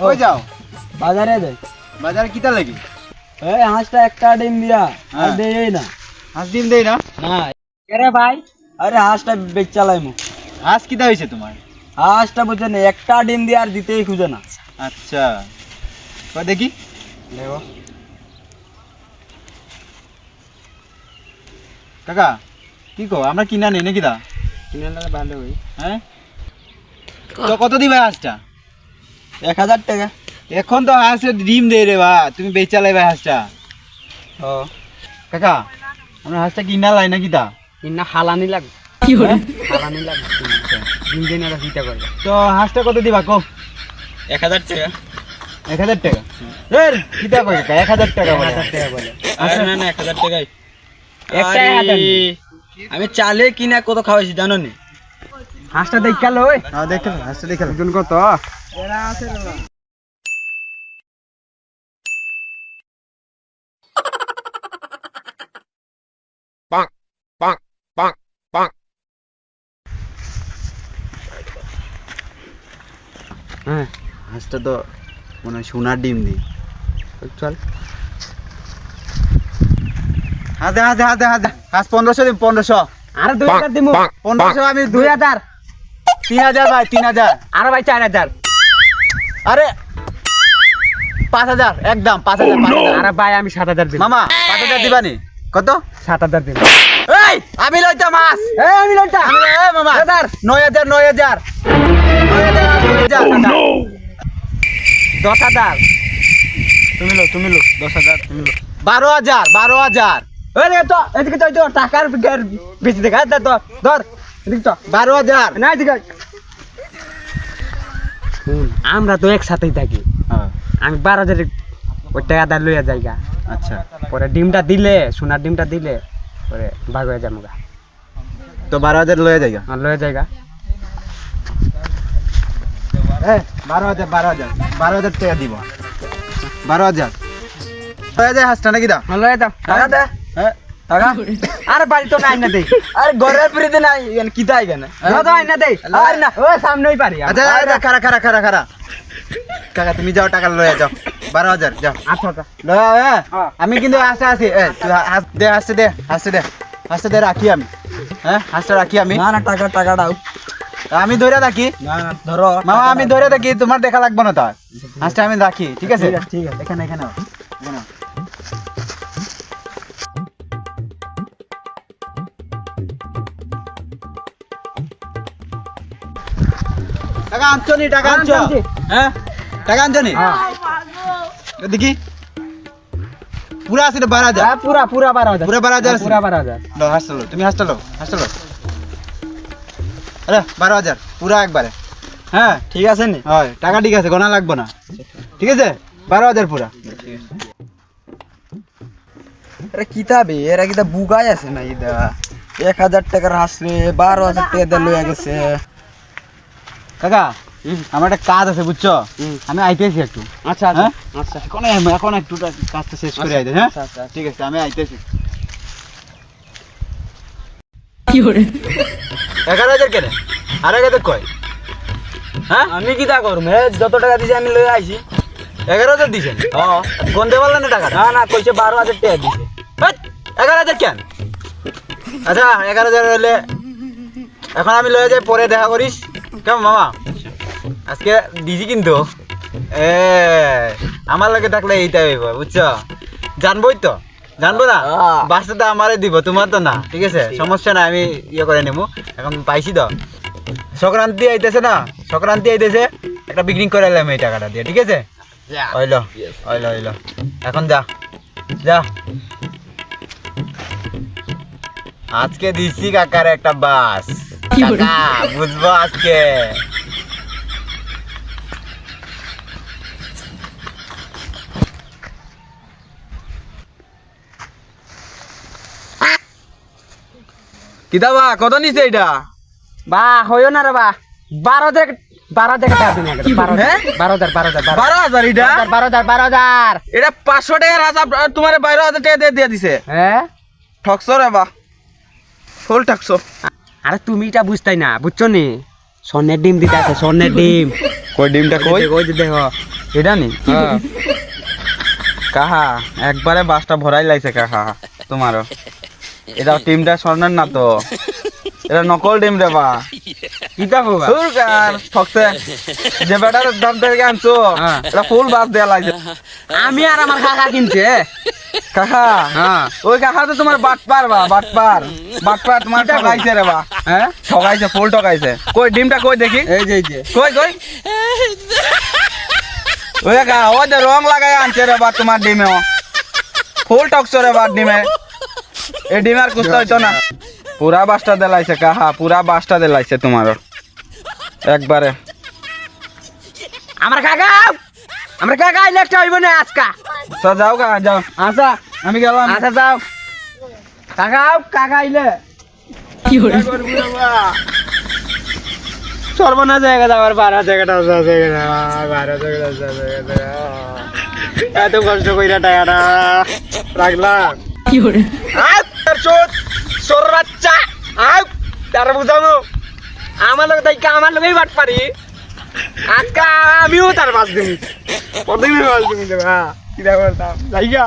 কই যাও? বাজারে যাই। বাজারে কিতা লাগি? এই হাঁসটা একটা ডিম দিয়া আর হ্যাঁ। দেই না। হাঁস ডিম দেই না? না। কেরে ভাই? আরে হাঁসটা বেচালাইমু হাঁস কিতা হয়েছে তোমার? হাঁসটা বুঝে না একটা ডিম দিয়ে আর দিতেই খুঁজে না। আচ্ছা। কই দেখি। দেখো কাকা কি কো আমরা কিনা নেই নাকি দা কিনে নিলে ভালো হই হ্যাঁ? তো কত দিবে হাঁসটা? এক হাজার টাকা। এখন তো হাঁসের ডিম দেই রে বা তুমি বেচা লাইবে হাঁসটা। ও। কাকা আমরা হাঁসটা কিনা লাই নাকি দা ইন্না হালানি লাগবে কি হরে হালানি লাগবে ডিম দিন আর হিটা করবে তো হাঁসটা কত দিবা কো এক হাজার টাকা। এক হাজার টাকা? এর কিতা কয় কাকা এক হাজার টাকা বলে। টাকা বলে। আচ্ছা। না না এক হাজার টাকাই। একটাই হাজার। আমি চালে কিনা কত খাওয়াইছি জানো নি? হাঁসটা দেখ গেল ওই। হ্যাঁ দেখতে হাঁসটা দেখে ওজন কত? হ্যাঁ। হাঁসটা তো মনে হয় সোনার ডিম দি চল। হাতে হাতে হাতে হাতে হাঁস পনেরোশো দিন পনেরোশো। আরে দুই হাজার দিমু। পনেরোশো আমি দুই হাজার। তিন হাজার ভাই তিন হাজার। আরে ভাই চার হাজার। আরে পাঁচ হাজার একদম পাঁচ হাজার পাঁচ হাজার। আরে ভাই আমি সাত হাজার দিন মামা পাঁচ হাজার দিবানি। কত? সাত হাজার দিন এই আমি লইতা মাছ এই আমি লইটা আমি এই মামা হাজার। নয় হাজার নয় হাজার। দশ হাজার। তুমি লো তুমি লো দশ হাজার তুমি লো বারো হাজার বারো হাজার। তো এদিকে তো তো টাকার বিকার বেশি দেখা ধর ধর ধর এদিকে তো। বারো হাজার। না এদিকে। আমরা তো একসাথেই থাকি। হ্যাঁ, আমি বারো হাজার ওই টাকা দা লইয়া যাইগা আচ্ছা। পরে ডিমটা দিলে সোনার ডিমটা দিলে পরে ভাগ হয়ে যাব তো বারো হাজার লয়ে যাইগা আর লইয়া যাইগা বারো হাজার বারো হাজার। বারো হাজার টাকা দিব। বারো হাজার। ছয় হাজার হাঁসটা নাকি দা লইয়া দাও টাকা দে। হ্যাঁ আরে বাড়ি তো নাই না দেই। আরে ঘরের ফ্রিতে নাই কি তাই কেন তো আইনা দেই। আর না ও সামনেই পারি আচ্ছা খারা খারা খারা খারা কাকা তুমি যাও টাকা লয়ে যাও। বারো হাজার যাও। আচ্ছা আচ্ছা। লয়ে হ্যাঁ? হ্যাঁ। আমি কিন্তু হা- হাস। দে হাসতে দে হাসতে দে। হাসতে দে রাখি আমি। হ্যাঁ হাসতে রাখি আমি। না না টাকা টাকা দাও। আমি ধরে রাখি। না না ধরো। মামা আমি ধরে রাখি তোমার দেখা লাগবে না তার হাসটা আমি রাখি ঠিক আছে? ঠিক আছে ঠিক আছে। এখানে এখানে। টাকা আনছো নি? টাকা আনছো? হ্যাঁ? টাকা আনছো নি? হ্যাঁ। দেখি। পুরা আছে বারো হাজার? হ্যাঁ, পুরা পুরা বারো হাজার। পুরা বারো হাজার পুরা বারো হাজার। লো হাসতে লো তুমি হাসতে লো হাসতে লো আরে বারো হাজার পুরা একবারে। হ্যাঁ ঠিক আছে নি? হয় টাকা ঠিক আছে গোনা লাগবে না। ঠিক আছে? বারো হাজার পুরা। আরে কিতাবে এরা কিতা বুগাই আছে না ইদা এক হাজার টাকার হাসলে বারো হাজার টাকা লইয়া গেছে। কাকা আমার একটা কাজ আছে বুঝছ। আমি আইতেছি একটু। আচ্ছা আচ্ছা হ্যাঁ? আচ্ছা। এখন এখন একটু কাজটা শেষ করে আইতে হ্যাঁ? আচ্ছা, আচ্ছা। ঠিক আছে আমি আইতেছি এগারো হাজার কেন? আর এক হাজার কয়? হ্যাঁ? আমি করব যত টাকা দিছে আমি লইয়া আইছি। এগারো হাজার দিছেন? ও গন্ধে পারলেন না টাকা না না কইছে বারো হাজার টাকা দিছে। এগারো হাজার কেন? আচ্ছা এগারো হাজার হলে এখন আমি লয়ে যাই পরে দেখা করিস। কেমন মামা? আজকে দিছি কিন্তু। এ আমার লগে থাকলে এইটা হইব বুঝছ? জানবই তো। জানব না? বাসটা তো আমারে দিব তোমার তো না ঠিক আছে? সমস্যা না আমি ইয়ে করে নেব এখন পাইছি তো। সংক্রান্তি আইতেছে না? সংক্রান্তি আইতেছে একটা পিকনিক করে এলাম এই টাকাটা দিয়ে ঠিক আছে? ওইলো ওইলো ওইলো এখন যা যা। আজকে দিচ্ছি কাকার একটা বাস। বুঝব আজকে কিতাবা কত নিছে এটা বা হইও না রে বা। বারো হাজার বারো হাজার টাকা দিন আগে বারো হাজার বারো হাজার বারো হাজার বারো হাজার এটা বারো হাজার বারো হাজার এটা পাঁচশো টাকার হাজার তোমার বারো হাজার টাকা দিয়ে দিয়ে দিছে। হ্যাঁ ঠকছো রে বা। ফুল ঠকছো। আরে তুমি এটা বুঝতাই না বুঝছ নি? স্বর্ণের ডিম দিতে আছে স্বর্ণের ডিম। কই ডিমটা কই? যে দেখো এটা নি? হ্যাঁ। কাহা একবারে বাসটা ভরাই লাইছে কাহা তোমারও। এটা টিমটা স্বর্ণের না তো? এটা নকল ডিম রে বা। কিতা হবা সুরকার ঠকছে। যে বেটার দাম থেকে আনছো হ্যাঁ। এটা ফুল বাস দেয়া লাগছে। আমি আর আমার কাকা কিনছে। কাহা? হ্যাঁ। ওই কাহা তো তোমার বাটপার বা বাটপার। বাটপার তোমার ঠকাইছে রে বা। হ্যাঁ? ঠকাইছে ফুল ঠকাইছে। কই ডিমটা কই দেখি? এই যে এই যে। কই কই? ওই কাহা ওই যে রং লাগাই আনছে রে বা তোমার ডিমে ফুল টকছো রে বা ডিমে। এ ডিমে আর কুস্তা হইতো না। পুরা বাসটা দেলাইছে কাহা পুরা বাসটা দেলাইছে তোমার একবারে। আমার কাকা! আমার কাকা আইলে একটা হইব না আজকা। তো যাও কাহা যাও। আচ্ছা আমি গেলাম। আচ্ছা যাও। কাকা কাকা আইলে। সর্বনা জায়গা যাওয়ার বারো জায়গাটা জায়গা বারো জায়গাটা এত কষ্ট কইরা টাকাটা রাখলাম। আপ, তার চোদ, সর বাচ্চা, আপ, তার বুঝামো। আমার লোক তাই আমার লোকেই বাট পারি আজকে আমিও তার মাছ দিন প্রথমে মাছ দিমি হ্যাঁ। কি দেখো যাইগা।